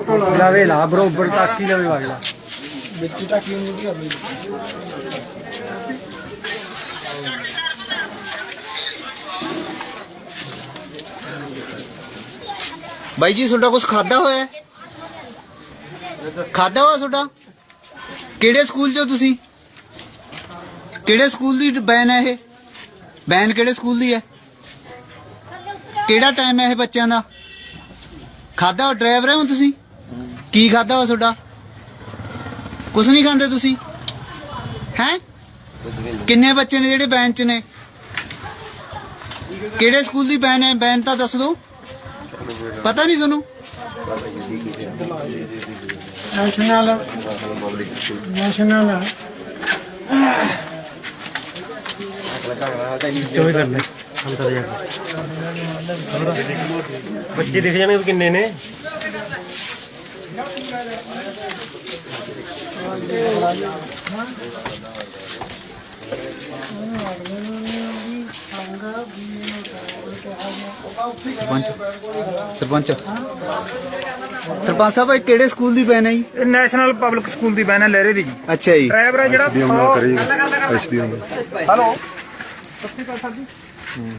ਲਵੇ ਲਾ ਬਰੋਬਰ ਤੱਕ ਹੀ ਲਵੇ ਵਗਲਾ ਵਿੱਚ ਟਾਕੀ ਨੂੰ ਕੀ ਕਰਨੀ ਬਾਈ ਜੀ ਤੁਹਾਡਾ ਕੁਝ ਖਾਦਾ ਹੋਇਆ? ਖਾਦਾ ਹੋਇਆ ਤੁਹਾਡਾ? ਕਿਹੜੇ ਸਕੂਲ 'ਚੋਂ ਤੁਸੀਂ? ਕਿਹੜੇ ਸਕੂਲ ਦੀ ਬੈਨ ਹੈ ਇਹ? ਬੈਨ ਕਿਹੜੇ ਸਕੂਲ ਦੀ ਹੈ? ਕਿਹੜਾ ਟਾਈਮ ਹੈ ਇਹ ਬੱਚਿਆਂ ਦਾ? ਖਾਦਾ ਹੋ ਡਰਾਈਵਰ ਹੋ ਤੁਸੀਂ? ਕੀ ਖਾਦਾ ਹੋ ਤੁਹਾਡਾ? ਕੁਝ ਨਹੀਂ ਖਾਂਦੇ ਤੁਸੀਂ? ਹੈ? ਕਿੰਨੇ ਬੱਚੇ ਨੇ ਜਿਹੜੇ ਬੈਨ 'ਚ ਨੇ? ਕਿਹੜੇ ਸਕੂਲ ਦੀ ਬੈਨ ਹੈ? ਬੈਨ ਤਾਂ ਦੱਸ ਦਿਓ। ਪਤਾ ਨਹੀਂ ਤੁਹਾਨੂੰ? National national. ਬੱਚੇ ਦਿਖ ਜਾਣਗੇ ਵੀ ਕਿੰਨੇ ਨੇ। ਸਰਪੰਚ। ਸਰਪੰਚ। ਸਰਪੰਚ ਸਾਹਿਬ ਇਹ ਕਿਹੜੇ ਸਕੂਲ ਦੀ ਬੈਨ ਹੈ ਜੀ? ਇਹ ਨੈਸ਼ਨਲ ਪਬਲਿਕ ਸਕੂਲ ਦੀ ਬੈਨ ਹੈ ਲਹਿਰੇ ਦੀ ਜੀ। ਅੱਛਾ ਜੀ। ਡਰਾਈਵਰ ਹੈ ਜਿਹੜਾ 100 ਐਸਡੀਐਮ ਹੈਲੋ